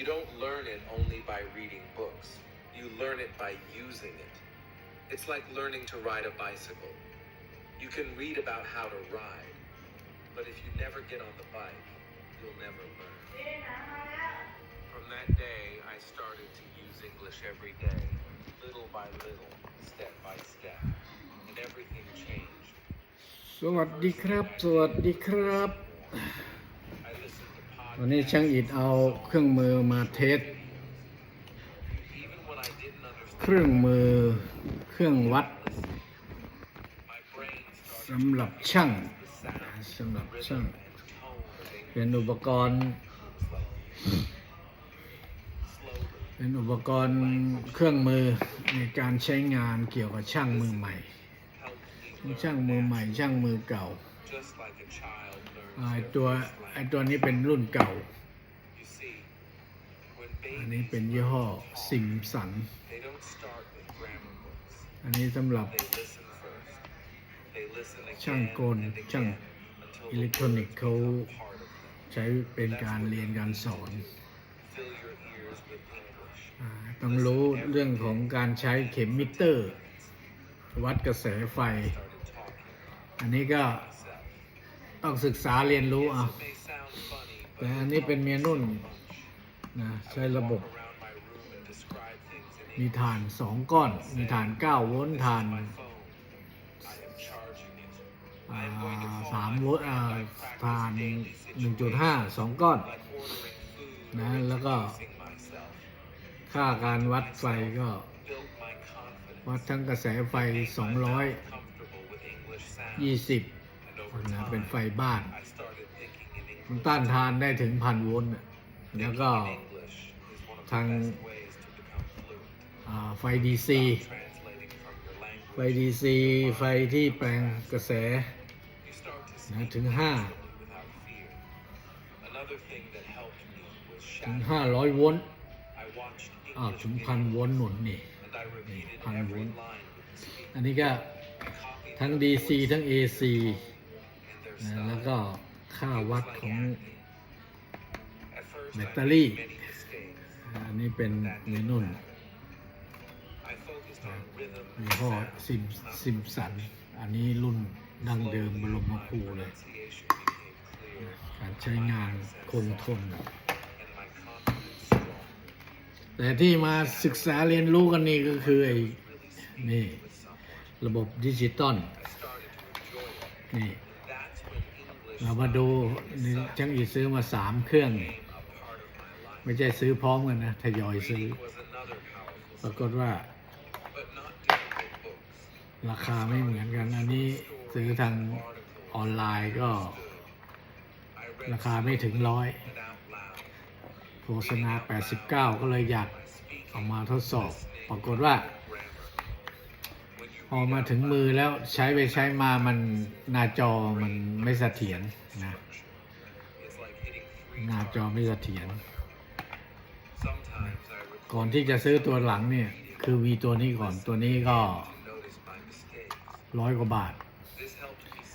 You don't learn it only by reading books. You learn it by using it. It's like learning to ride a bicycle. You can read about how to ride, but if you never get on the bike, you'll never learn. From that day, I started to use English every day, little by little, step by step, and everything changed. สวัสดีครับ สวัสดีครับ วันนี้ช่างอิดเอาเครื่องมือมาเทส เครื่องมือเครื่องวัดสำหรับช่างสำหรับช่างเป็นอุปกรณ์ เป็นอุปกรณ์เครื่องมือในการใช้งานเกี่ยวกับช่างมือใหม่ ช่างมือใหม่ช่างมือเก่า just like a child อ่า learns ไอ้ their ตัว first ไอ้ language. ตัวนี้เป็นรุ่นเก่า You see, when อันนี้ babies เป็นยี่ห้อ learn to talk, ซิมสัน they don't start with grammar books. อันนี้สำหรับ They listen first. They listen ช่าง again กล and ช่าง again until อิ the เล็กทรอนิก words ส์เขา become part of them. ใช้เป็นการเรียนการสอน Fill your ears with English. อ่าต้องรู้เรื่องของการใช้เข็มมิเตอร์ วัดกระแสไฟ Started talking อันนี้ก็ myself. ต้องศึกษาเรียนรู้เอาแต่อันนี้เป็นเมียนุ่นนะใช้ระบบ มีฐานสองก้อน มีฐานเก้าโวลต์ฐานสามโวลต์ฐานหนึ่งจุดห้าสองก้อนนะแล้วก็ค่าการวัดไฟก็ วัดทั้งกระแสไฟสองร้อยยี่สิบ นะเป็นไฟ time, บ้าน I started thinking in มัน English. ต้านทานได้ถึงพันโวลต์น่ะแล้วก็ Thinking in English is one of the ทาง best ways to become fluent. อ่าไฟ DC Stop translating from your ไฟ language. DC ไฟที่แปลงกระแส You start to นะ speak ถึงห้า naturally without fear. Another thing that helped me was ถึง shadowing. 500โวลต์ I watched อ้าว English ถึงพันโว videos ลต์หนุนนี่ and I repeated Pan every volt. line with the speaker. อันนี้ก็ I copied ทั้ง their DC voices ทั้ง AC and their นะแล้ว style. ก็ค่า It วั was ด like ของ acting. At first, แบ I ตเตอรี่ made many mistakes. อันนี้เป็น That เม didn't นุ่น matter. I focused on rhythm ยี่ห้อ and ซิม sound. ซิมสัน อันนี้รุ่นดั้งเดิมบรมครูเลย pronunciation became clear การใช้งานคงทน and my confidence strong. แต่ที่มาศึกษาเรียนรู้กันนี่ก็คือไอ้ Really นี่ speaking with someone. ระบบดิจิตอล I started to enjoy it. นี่ That's when English เรามาดูนี่ช่างอีซื้อมาสามเครื่องไม่ใช่ซื้อพร้อมกันนะทยอยซื้อ ปรากฏว่า ราคาไม่เหมือนกัน อันนี้ซื้อทางออนไลน์ก็ ราคาไม่ถึงร้อยโฆษณา 89 ก็เลยอยาก My speaking, เอามาทดสอบ ปรากฏว่า พอมาถึงมือแล้วใช้ไปใช้มามันหน้าจอมันไม่สเสถียรนะหน้าจอไม่สเสถียรก่อนที่จะซื้อตัวหลังเนี่ย คือวีตัวนี้ก่อนตัวนี้ก็ร้อยกว่าบาท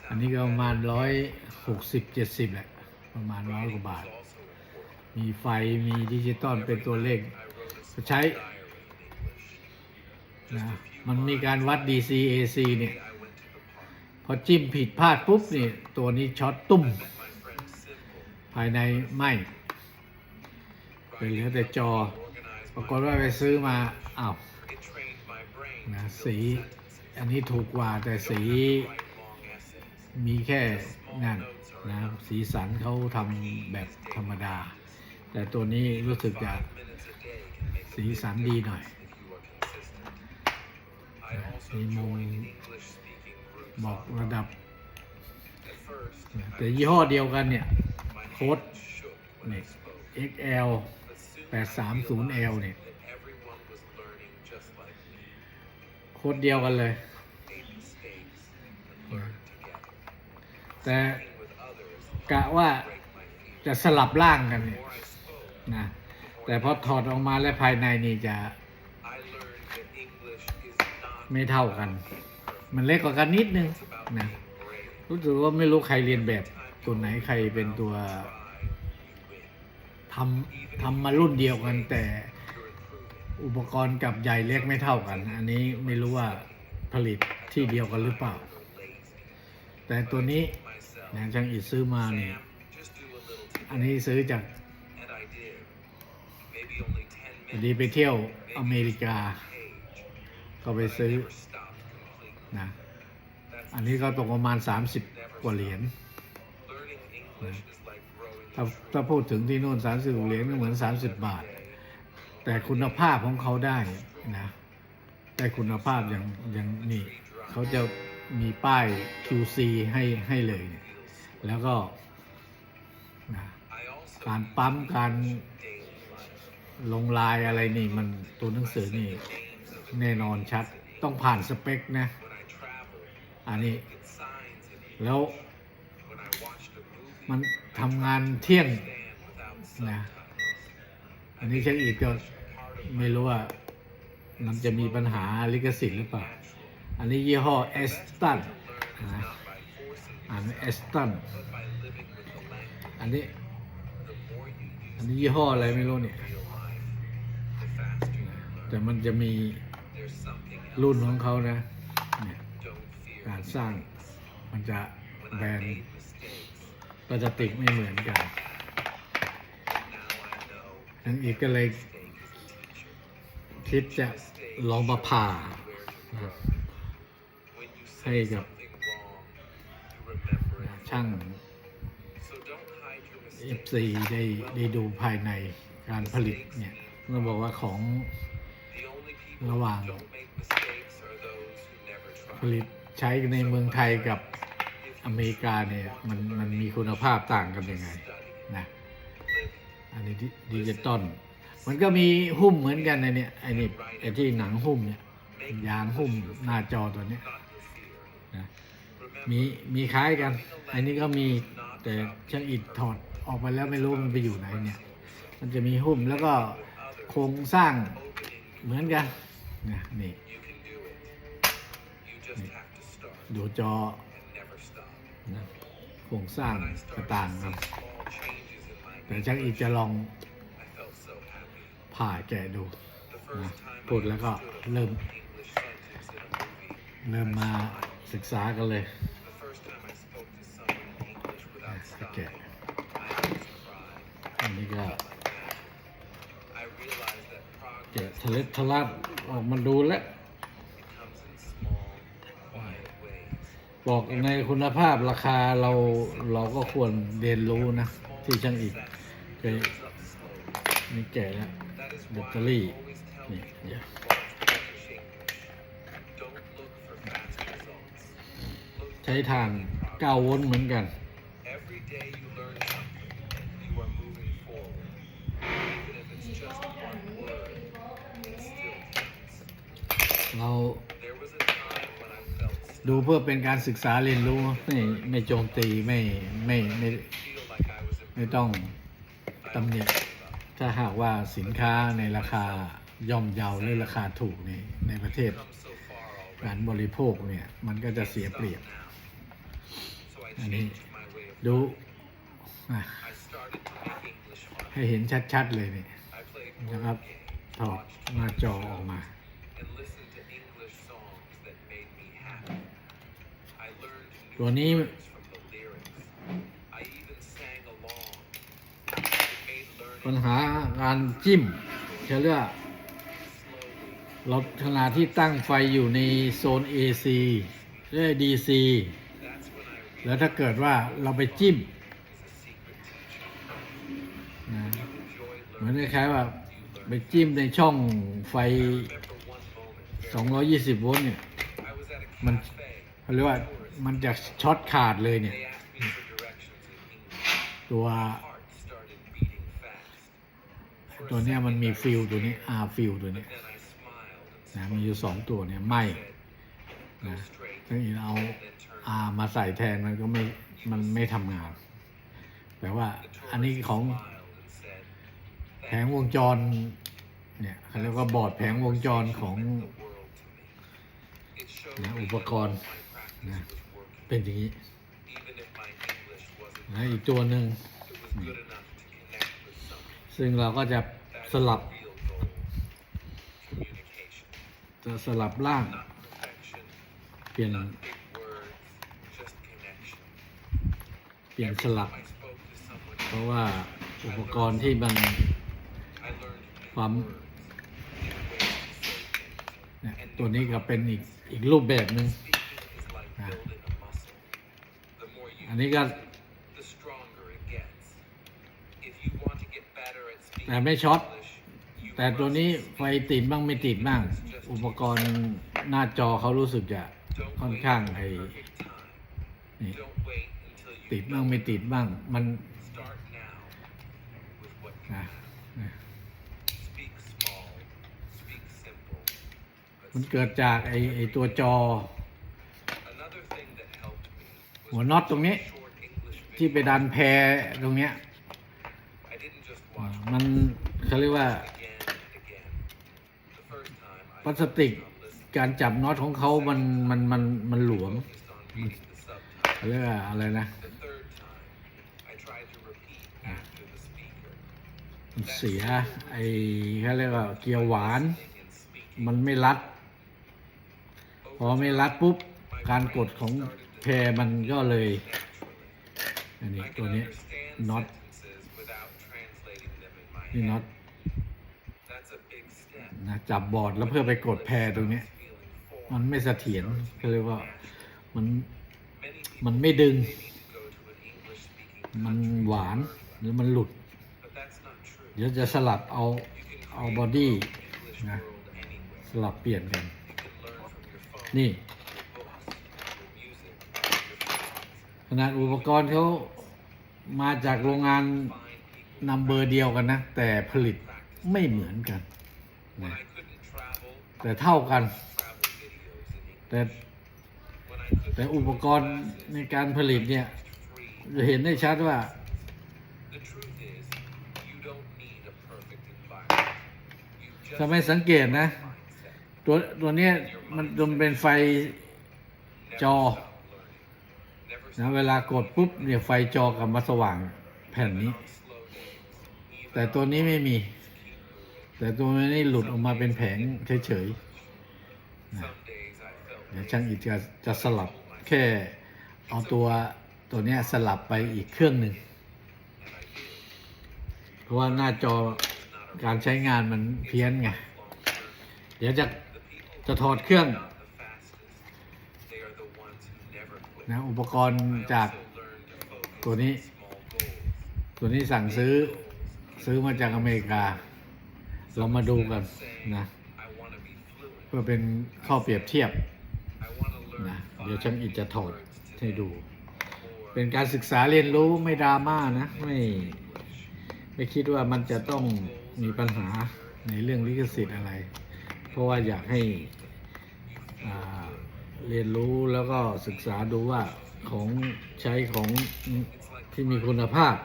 อันนี้ก็ประมาณร้อยหกสิบเจ็ดสิบแหละ ประมาณร้อยกว่าบาท มีไฟมีดิจิตอลเป็นตัวเลขใช้นะ มันมีการวัด DCAC เนี่ย พอจิ้มผิดพลาดปุ๊บเนี่ยตัวนี้ช็อตตุ้ม ภายในไหมเป็นเหลือแต่จอ ปรากฏว่าไปซื้อมาอ้าวนะสี อันนี้ถูกกว่าแต่สีมีแค่นั่นนะสีสันเขาทำแบบธรรมดา แต่ตัวนี้รู้สึกจะสีสันดีหน่อย มุมบอกระดับ แต่ยี่ห้อเดียวกันเนี่ย โค้ดเนี่ย XL 830L เนี่ยโค้ดเดียวกันเลย แต่กะว่าจะสลับร่างกันเนี่ยนะแต่พอถอดออกมาและภายในนี่จะ ไม่เท่ากัน มันเล็กกว่ากันนิดนึง about นะ being brave. รู้สึกว่าไม่รู้ใครเรียนแบบตัวไหนใครเป็นตัว Try, you win. ทำทำมารุ่นเดียวกัน แต่อุปกรณ์กับใหญ่เล็กไม่เท่ากัน อันนี้ไม่รู้ว่าผลิตที่เดียวกันหรือเปล่า แต่ตัวนี้นะช่างอิดซื้อมาเนี่ยอันนี้ซื้อจากพอดีไปเที่ยวอเมริกา ก็ไปซื้อนะอันนี้ก็ตกประมาณ 30 กว่าเหรียญนะถ้าถ้าพูดถึงที่นู่น30เหรียญก็เหมือน 30 บาท แต่คุณภาพของเขาได้นะได้คุณภาพอย่างอย่างนี่เขาจะมีป้าย QC ให้ให้เลยเนี่ยแล้วก็นะการปั๊มการลงลายอะไรนี่มันตัวหนังสือนี่ แน่นอนชัดต้องผ่านสเปคนะ อันนี้ แล้วมันทำงานเที่ยงนะอันนี้เช็คอีกก็ไม่รู้ว่ามันจะมีปัญหาลิขสิทธิ์หรือเปล่า อันนี้ยี่ห้อเอสตันนะอ่านเอสตันอันนี้ อันนี้ยี่ห้ออะไรไม่รู้เนี่ย แต่มันจะมี รุ่นของเขานะเนี่ยการสร้างมันจะแบรนด์พลาสติกไม่เหมือนกันทั้งอีกก็เลยคิดจะลองมาผ่านะครับให้กับช่าง FC ได้ได้ดูภายในการผลิตเนี่ยต้องบอกว่าของ ระหว่างผลิตใช้ในเมืองไทยกับอเมริกาเนี่ยมันมันมีคุณภาพต่างกันยังไงนะอันนี้ดิดิจิตอลมันก็มีหุ้มเหมือนกันในเนี่ยไอ้นี่ไอ้ที่หนังหุ้มเนี่ยยางหุ้มหน้าจอตัวเนี้ยนะมีมีคล้ายกัน อันนี้ก็มีแต่ช่างอิดถอดออกไปแล้วไม่รู้มันไปอยู่ไหนเนี่ย มันจะมีหุ้มแล้วก็โครงสร้างเหมือนกัน นะนี่นี่ดูจอนะโครงสร้างกระต่างกันแต่ช่างอิดจะลองผ่าแกะดูนะพูดแล้วก็เริ่ม เริ่มมาศึกษากันเลยนะแกะอันนี้ก็แกะทะเลทะลัด ออกมาดูแล้วบอกในคุณภาพราคาเราเราก็ควรเรียนรู้นะ ที่ช่างอิดเคยนี่แก่แล้วแบตเตอรี่นี่เดี๋ยวใช้ทาน9โวลต์เหมือนกัน ดูเพื่อเป็นการศึกษาเรียนรู้ไม่ไม่โจมตีไม่ไม่ไม่ไม่ต้องตำหนิถ้าหากว่าสินค้าในราคาย่อมเยาหรือราคาถูกในในประเทศการบริโภคเนี่ยมันก็จะเสียเปรียบ อันนี้ดูให้เห็นชัดๆเลยเนี่ยนะครับถอดหน้าจอออกมา ตัวนี้ปัญหาการจิ้มเชื่อเราขณะที่ตั้งไฟอยู่ในโซน AC เรื่อย DC แล้วถ้าเกิดว่าเราไปจิ้มเหมือนคล้ายๆว่าไปจิ้มในช่องไฟ 220 โวลต์เนี่ย มันเขาเรียกว่า มันจะช็อตขาดเลยเนี่ย ตัวตัวเนี้ยมันมีฟิลตัวนี้อาฟิลตัวนี้นะมีอยู่สองตัวเนี่ยไม่นะถ้าเอาอามาใส่แทนมันก็ไม่มันไม่ทำงานแปลว่าอันนี้ของแผงวงจรเนี่ยเขาเรียกว่าบอร์ดแผงวงจรของนะอุปกรณ์นะ เป็นอย่างนี้ Even if my English wasn't นะอีกตัวหนึ่ง it was good enough to connect with someone. ซึ่งเราก็จะสลับ real goal. Communication, จะสลับร่าง not perfection, เปลี่ยน not big words, just connection. เปลี่ยน Every สลับ time I spoke to someone เพราะว่าอุปกรณ์ที่มัน I learned new ความ words, new ways to say things. เนี่ยตัวนี้ก็เป็นอีกอีกรูปแบบหนึ่ง Speaking is อันนี้ก็ use it, the stronger it gets. If you want to get better at speaking แต่ไม่ช็อต English, you แต่ตัว must นี้ไฟติดบ้างไม่ติดบ้าง อุปกรณ์หน้าจอเขารู้สึกจะ don't ค่อน wait ข้าง for ไอ้ the perfect time. นี่ Don't wait until you ติดบ้าง know ไม่ it. ติดบ้าง มัน Start now with what you นะ have. นะ Speak small, speak simple. but มัน speak เกิดจากไอ้ไอ้ตัวจอ หัวน็อตตรงนี้ ที่ไปดันแพรตรงเนี้ยมันเขาเรียกว่าพลาสติกการจับน็อตของเขามันมันมันมันหลวมเรียกว่าอะไรนะเสียไอ้เขาเรียกว่าเกียวหวาน มันไม่รัด พอไม่รัดปุ๊บ การกดของ แพรมันก็เลย naturally. อันนี้ I ตัว can นี้ understand น็อต sentences without translating them in my นี่น็อต head. That's a big step. นะจับบอร์ดแล้วเพื่อไปกดแพรตรงเนี้ย Feeling มัน formed ไม่เสถียรก็เลยว่ามัน Many people มันไม่ดึง they need to go to an English-speaking มัน country หวานหรือมันหลุด but that's not true. เดี๋ยวจะสลับเอา You can เอา create บอดี้ your own English นะ world anywhere. สลับเปลี่ยนกัน You can learn from your phone, นี่ ขนาดอุปกรณ์เขามาจากโรงงานนัำเบอร์เดียวกันนะ แต่ผลิตไม่เหมือนกันนะแต่เท่ากัน แต่แต่อุปกรณ์ในการผลิตเนี่ย จะเห็นได้ชัดว่า ทำไมสังเกตนะ ตัวตัวนี้มันมันเป็นไฟจอ นะเวลากดปุ๊บเนี่ยไฟจอกลับมาสว่างแผ่นนี้ แต่ตัวนี้ไม่มี แต่ตัวนี้หลุดออกมาเป็นแผงเฉยๆเดี๋ยวช่างอีกจะจะสลับแค่เอาตัวตัวนี้สลับไปอีกเครื่องหนึ่งเพราะว่าหน้าจอการใช้งานมันเพี้ยนไง เดี๋ยวจะจะถอดเครื่อง นะอุปกรณ์จากตัวนี้ ตัวนี้สั่งซื้อซื้อมาจากอเมริกา เรามาดูกันนะ เพื่อเป็นข้อเปรียบเทียบนะเดี๋ยวช่างอิดจะถอดให้ดู เป็นการศึกษาเรียนรู้ไม่ดราม่านะ ไม่ไม่คิดว่ามันจะต้องมีปัญหาในเรื่องลิขสิทธิ์อะไร เพราะว่าอยากให้อ่า เรียนรู้แล้วก็ศึกษาดูว่าของใช้ของที่มีคุณภาพ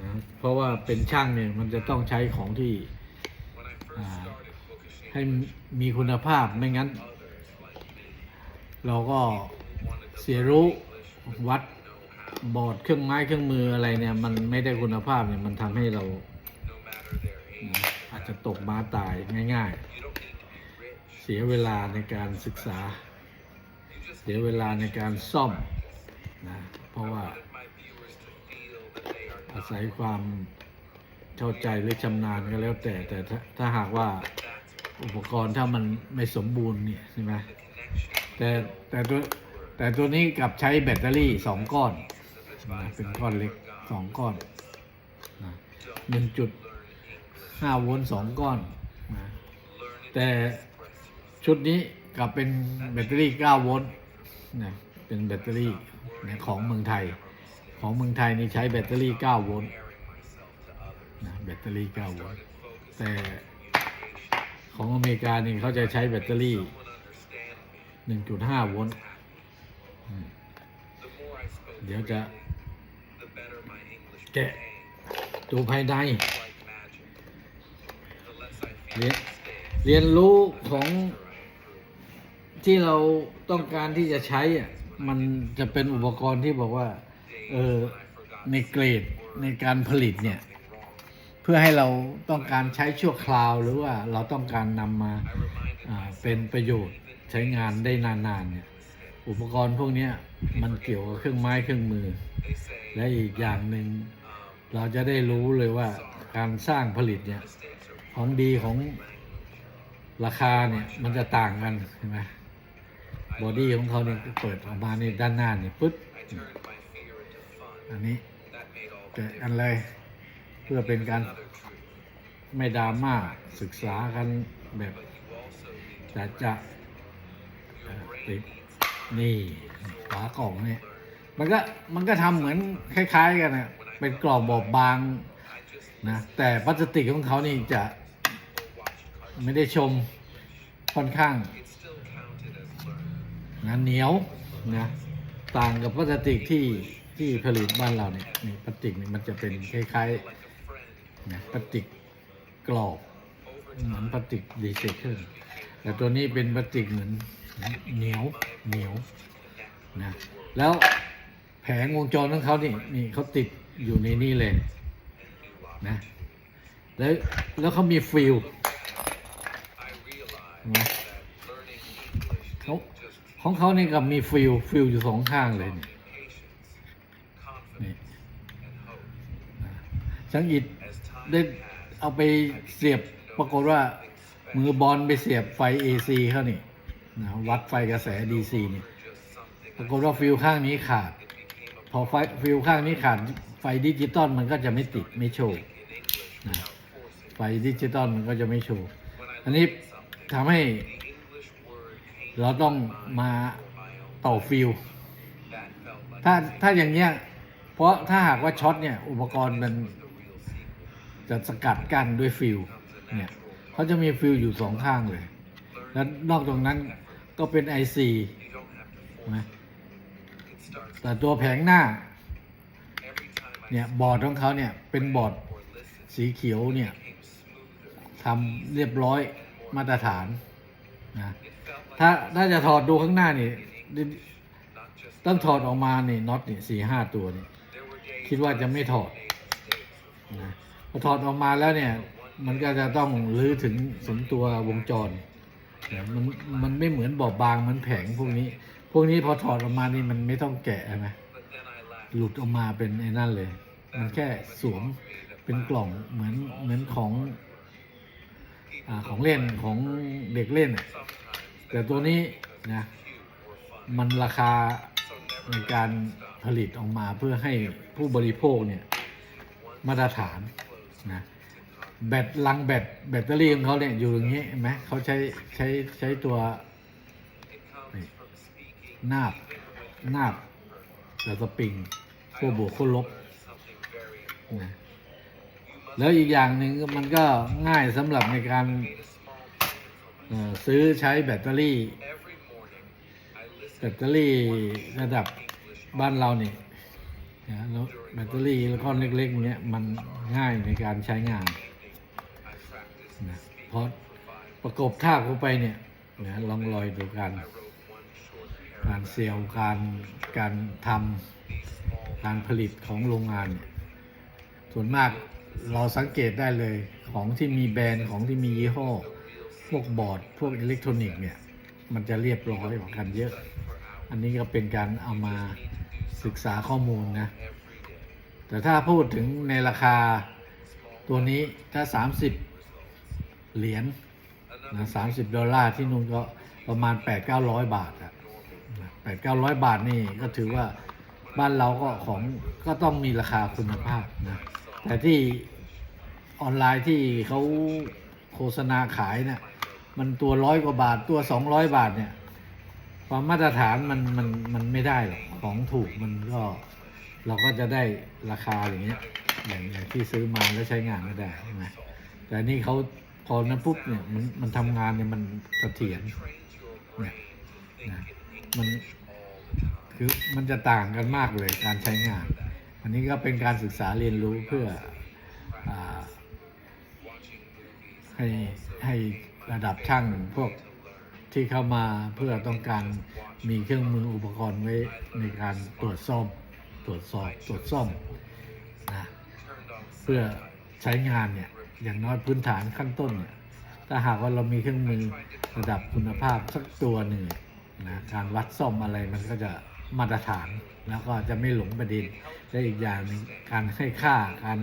นะเพราะว่าเป็นช่างเนี่ยมันจะต้องใช้ของที่ให้มีคุณภาพไม่งั้น เราก็เสียรู้วัดบอร์ดเครื่องไม้เครื่องมืออะไรเนี่ย มันไม่ได้คุณภาพเนี่ยมันทำให้เรานะอาจจะตกม้าตายง่าย ๆ เสียเวลาในการศึกษา เสียเวลาในการซ่อมนะเพราะว่าอาศัยความเข้าใจหรือชำนาญก็แล้วแต่ แต่ถ้าถ้าหากว่าอุปกรณ์ถ้ามันไม่สมบูรณ์เนี่ยใช่ไหมแต่แต่ตัวแต่ตัวนี้กลับใช้แบตเตอรี่สองก้อนนะเป็นก้อนเล็กสองก้อนนะหนึ่งจุดห้าโวลต์สองก้อนนะแต่ ชุดนี้กับเป็นแบตเตอรี่ 9 โวลต์นะเป็นแบตเตอรี่นะของเมืองไทย ของเมืองไทยนี่ใช้แบตเตอรี่ 9 โวลต์นะแบตเตอรี่ 9 โวลต์แต่ของอเมริกานี่เขาจะใช้แบตเตอรี่ 1.5 โวลต์เดี๋ยวจะแกะดูภายในเรียนเรียนรู้ของ ที่เราต้องการที่จะใช้อะมันจะเป็นอุปกรณ์ที่บอกว่าเออในเกรดในการผลิตเนี่ย เพื่อให้เราต้องการใช้ชั่วคราวหรือว่าเราต้องการนำมาอ่าเป็นประโยชน์ใช้งานได้นานๆเนี่ยอุปกรณ์พวกนี้มันเกี่ยวกับเครื่องไม้เครื่องมือ และอีกอย่างหนึ่งเราจะได้รู้เลยว่าการสร้างผลิตเนี่ยของดีของราคาเนี่ยมันจะต่างกันใช่ไหม บอดี้ของเขาเนี่ยเปิดออกมาในด้านหน้านี่ปึ๊บอันนี้แกะกันเลย เพื่อเป็นการไม่ดราม่าศึกษากันแบบจะจะติดนี่ฝากล่องเนี่ยมันก็มันก็ทำเหมือนคล้าย ๆ กันนะเป็นกล่องบอบบางนะแต่พลาสติกของเขานี่จะไม่ได้ชมค่อนข้าง นะเหนียวนะต่างกับพลาสติกที่ที่ผลิตบ้านเราเนี่ยนี่พลาสติกนี่มันจะเป็นคล้ายๆนะพลาสติกกรอบเหมือนพลาสติกดีเซลเครื่องแต่ตัวนี้เป็นพลาสติกเหมือนเหนียวเหนียวนะแล้วแผงวงจรของเขานี่นี่เขาติดอยู่ในนี่เลยนะแล้วแล้วเขามีฟิลนะ ของเขาเนี่ยกับมีฟิลฟิลอยู่สองข้างเลยนี่นี่ช่างอิดได้เอาไปเสียบปรากฏว่า มือบอลไปเสียบไฟ AC เขานี่นะวัดไฟกระแส DC นี่ปรากฏว่าฟิลข้างนี้ขาด พอไฟฟิลข้างนี้ขาดไฟดิจิตอลมันก็จะไม่ติดไม่โชว์นะไฟดิจิตอลมันก็จะไม่โชว์ อันนี้ทำให้ เราต้องมาต่อฟิลถ้าถ้าอย่างเงี้ยเพราะถ้าหากว่าช็อตเนี่ยอุปกรณ์มันจะสกัดกั้นด้วยฟิลเนี่ยเขาจะมีฟิลอยู่สองข้างเลย แล้วนอกจากนั้นก็เป็น IC นะแต่ตัวแผงหน้าเนี่ยบอร์ดของเขาเนี่ยเป็นบอร์ดสีเขียวเนี่ยทำเรียบร้อยมาตรฐานนะ ถ้าถ้าจะถอดดูข้างหน้านี่ ต้องถอดออกมานี่น็อตนี่สี่ห้าตัวนี่คิดว่าจะไม่ถอดนะพอถอดออกมาแล้วเนี่ย มันก็จะต้องรื้อถึงถึงตัววงจรมันมันไม่เหมือนบอบบางเหมันแผงพวกนี้ พวกนี้พอถอดออกมานี่มันไม่ต้องแกะใช่ไหมหลุดออกมาเป็นไอ้นั่นเลย มันแค่สวมเป็นกล่องเหมือนเหมือนของอของเล่นของเด็กเล่นอะ แต่ตัวนี้นะมันราคาในการผลิตออกมาเพื่อให้ผู้บริโภคเนี่ยมาตรฐานนะแบตลังแบตแบตเตอรี่ของเขาเนี่ยอยู่อย่างนี้เห็นไหมเขาใช้ใช้ใช้ตัวนาบนาบแล้วสปริงขั้วบวกขั้วลบนะแล้วอีกอย่างหนึ่งมันก็ง่ายสำหรับในการ ซื้อใช้แบตเตอรี่ แบตเตอรี่ระดับบ้านเราเนี่ยนะแล้วแบตเตอรี่แล้วก้อนเล็กๆเนี้ยมันง่ายในการใช้งานนะเพราะประกบท่าเข้าไปเนี่ยนะลองรอยดูกัน การเซลล์การการทำการผลิตของโรงงานเนี่ยส่วนมากเราสังเกตได้เลยของที่มีแบรนด์ของที่มียี่ห้อ พวกบอร์ดพวกอิเล็กทรอนิกส์เนี่ย มันจะเรียบร้อยกว่ากันเยอะ อันนี้ก็เป็นการเอามาศึกษาข้อมูลนะ แต่ถ้าพูดถึงในราคาตัวนี้ถ้า 30 เหรียญนะ30ดอลลาร์ที่นู่นก็ประมาณ 8-900 บาทอะแปดเก้าร้อยบาทนี่ก็ถือว่าบ้านเราก็ของก็ต้องมีราคาคุณภาพนะ แต่ที่ออนไลน์ที่เขาโฆษณาขายเนี่ย มันตัวร้อยกว่าบาทตัวสองร้อยบาทเนี่ย ความมาตรฐานมันมันมันไม่ได้หรอกของถูกมันก็เราก็จะได้ราคาอย่างเงี้ยอย่างอย่างที่ซื้อมาแล้วใช้งานไม่ได้ใช่ไหมแต่นี่เขาพอนั้นปุ๊บเนี่ยมันมันทำงานเนี่ยมันเสถียรเนี่ยนะมันคือมันจะต่างกันมากเลยการใช้งาน อันนี้ก็เป็นการศึกษาเรียนรู้เพื่ออให้ให้ ระดับช่างพวกที่เข้ามาเพื่อต้องการมีเครื่องมืออุปกรณ์ไว้ในการตรวจซ่อม ตรวจสอบตรวจซ่อมนะเพื่อใช้งานเนี่ยอย่างน้อยพื้นฐานขั้นต้นเนี่ยถ้าหากว่าเรามีเครื่องมือระดับคุณภาพสักตัวหนึ่งนะการวัดซ่อมอะไรมันก็จะมาตรฐานแล้วก็จะไม่หลงประเด็นและอีกอย่างหนึงการให้ค่าการ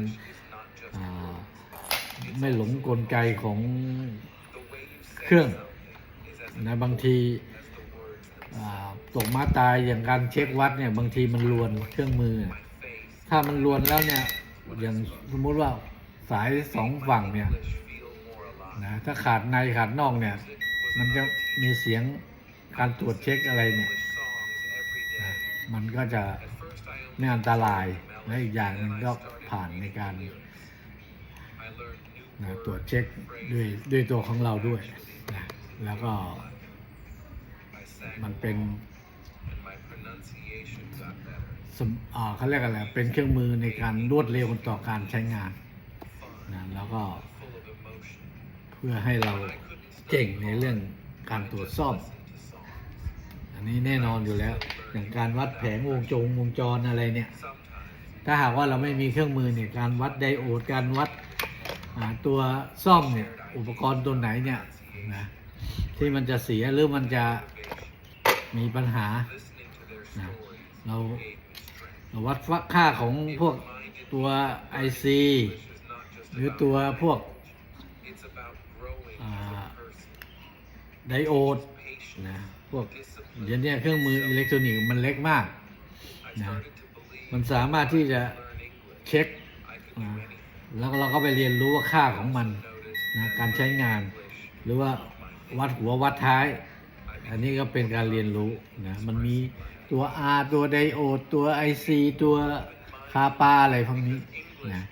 าไม่หลงกลไกของ เครื่องนะบางทีตกมาตายอย่างการเช็ควัดเนี่ยบางทีมันลวนเครื่องมือ ถ้ามันลวนแล้วเนี่ยอย่างสมมติว่าสายสองฝั่งเนี่ยนะถ้าขาดในขาดนอกเนี่ย มันจะมีเสียงการตรวจเช็คอะไรเนี่ยนะมันก็จะไม่อันตรายและอีกอย่างหนึ่งก็ผ่านในการนะตรวจเช็คด้วยด้วยตัวของเราด้วย แล้วก็ มันเป็นสมอ่าเขาเรียกอะไร เป็นเครื่องมือในการรวดเร็วต่อการใช้งานนะแล้วก็ เพื่อให้เราเก่งในเรื่องการตรวจสอบ อันนี้แน่นอนอยู่แล้ว อย่างการวัดแผงวงจงวงจรอะไรเนี่ย ถ้าหากว่าเราไม่มีเครื่องมือเนี่ย การวัดไดโอด การวัดตัวซ่อมเนี่ย อุปกรณ์ตัวไหนเนี่ยนะ ที่มันจะเสียหรือมันจะมีปัญหานะเราเราวัดค่าของพวกตัว IC หรือตัวพวกไดโอดนะพวกเดี๋ยวนี้เครื่องมืออิเล็กทรอนิกส์มันเล็กมากนะมันสามารถที่จะเช็คนะแล้วเราก็ไปเรียนรู้ว่าค่าของมันนะการใช้งานหรือว่า วัดหัววัดท้าย อันนี้ก็เป็นการเรียนรู้นะมันมีตัว R ตัวไดโอดตัว IC ตัวคาปาอะไรพวกนี้นะ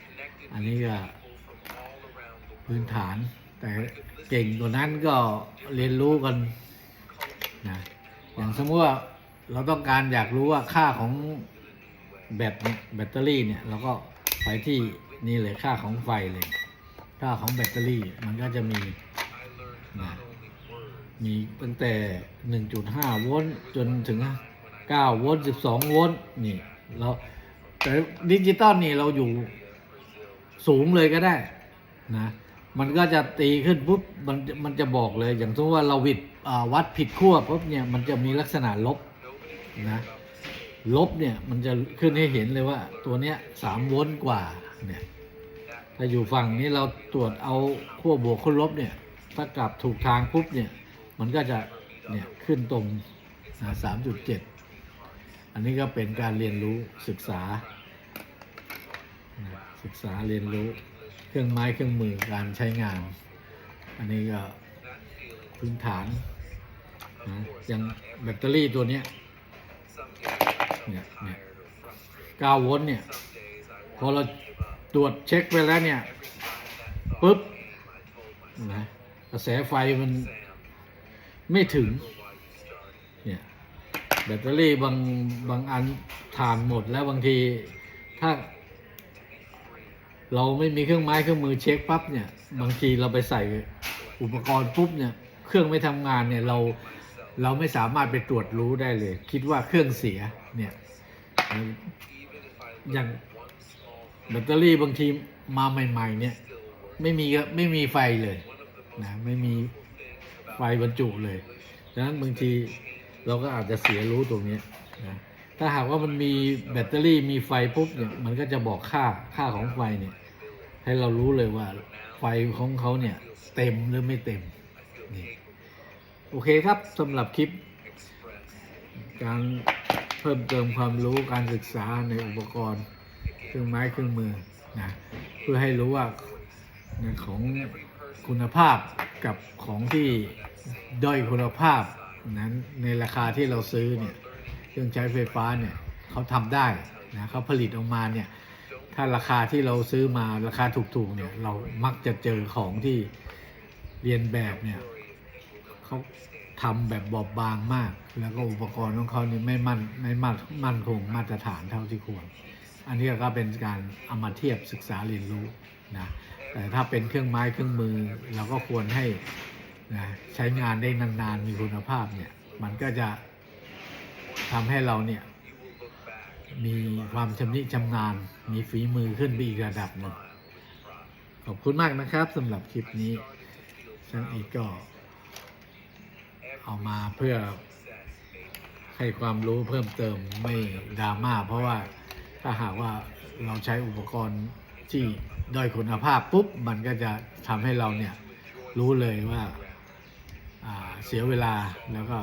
อันนี้ก็พื้นฐาน แต่เก่งกว่านั้นก็เรียนรู้กันนะอย่างสมมติว่าเราต้องการอยากรู้ว่าค่าของแบตเนี่ยแบตเตอรี่เนี่ยเราก็ไปที่นี่เลยค่าของไฟเลย ค่าของแบตเตอรี่มันก็จะมีนะ มีตั้งแต่ 1.5 โวลต์จนถึง 9 โวลต์ 12 โวลต์นี่เราแต่ดิจิตอลนี่เราอยู่สูงเลยก็ได้นะมันก็จะตีขึ้นปุ๊บมันมันจะบอกเลย อย่างสมมติว่าเราวิดวัดผิดขั้วปุ๊บเนี่ยมันจะมีลักษณะลบนะลบเนี่ยมันจะขึ้นให้เห็นเลยว่าตัวเนี้ยสามโวลต์กว่าเนี่ยถ้าอยู่ฝั่งนี้เราตรวจเอาขั้วบวกขั้วลบเนี่ย ถ้ากลับถูกทางปุ๊บเนี่ย มันก็จะเนี่ยขึ้นตรงสามจุดเจ็ดอันนี้ก็เป็นการเรียนรู้ศึกษา ศึกษาเรียนรู้เครื่องไม้เครื่องมือการใช้งาน อันนี้ก็พื้นฐานนะอย่างแบตเตอรี่ตัวเนี้ยเนี่ยเนี่ย9โวลต์เนี่ย พอเราตรวจเช็คไปแล้วเนี่ยปุ๊บนะกระแสไฟมัน ไม่ถึง เนี่ยแบตเตอรี่บางบางอันฐานหมดแล้วบางที ถ้า เราไม่มีเครื่องไม้เครื่องมือเช็คปั๊บเนี่ย บางทีเราไปใส่อุปกรณ์ปุ๊บเนี่ย เครื่องไม่ทำงานเนี่ยเราเราไม่สามารถไปตรวจรู้ได้เลย คิดว่าเครื่องเสียเนี่ยอย่างแบตเตอรี่บางทีมาใหม่ ๆ เนี่ย ไม่มีไม่มีไฟเลยนะไม่มี ไฟบรรจุเลยดังนั้นบางทีเราก็อาจจะเสียรู้ตรงนี้นะถ้าหากว่ามันมีแบตเตอรี่มีไฟปุ๊บเนี่ยมันก็จะบอกค่าค่าของไฟเนี่ย ให้เรารู้เลยว่าไฟของเขาเนี่ยเต็มหรือไม่เต็มนี่โอเคครับสำหรับคลิป การเพิ่มเติมความรู้การศึกษาในอุปกรณ์ เครื่องไม้เครื่องมือนะเพื่อให้รู้ว่าของคุณภาพกับของที่ ด้อยคุณภาพนั้นในราคาที่เราซื้อเนี่ยเครื่องใช้ไฟฟ้าเนี่ยเขาทำได้นะเขาผลิตออกมาเนี่ยถ้าราคาที่เราซื้อมาราคาถูกๆเนี่ยเรามักจะเจอของที่เรียนแบบเนี่ยเขาทำแบบบอบบางมาก แล้วก็อุปกรณ์ของเขานี่ไม่มั่นไม่มั่นมั่นคงมาตรฐานเท่าที่ควร อันนี้ก็เป็นการเอามาเทียบศึกษาเรียนรู้นะแต่ถ้าเป็นเครื่องไม้เครื่องมือเราก็ควรให้ นะใช้งานได้นานๆมีคุณภาพเนี่ยมันก็จะทำให้เราเนี่ยมีความชำนิชำนาญมีฝีมือขึ้นไปอีกระดับหนึ่งขอบคุณมากนะครับสำหรับคลิปนี้ช่างเอกก็เอามาเพื่อให้ความรู้เพิ่มเติมไม่ดราม่า เพราะว่าถ้าหากว่าเราใช้อุปกรณ์ที่ด้อยคุณภาพปุ๊บ มันก็จะทำให้เราเนี่ยรู้เลยว่า เสียเวลาแล้วก็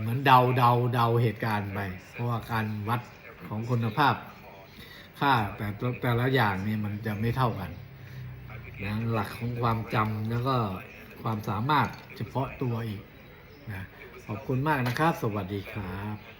เหมือนเดาเดาเดาเหตุการณ์ไป เพราะว่าการวัดของคุณภาพค่าแต่แต่ละอย่างนี่มันจะไม่เท่ากันนะหลักของความจำแล้วก็ความสามารถเฉพาะตัวอีกนะขอบคุณมากนะครับ สวัสดีครับ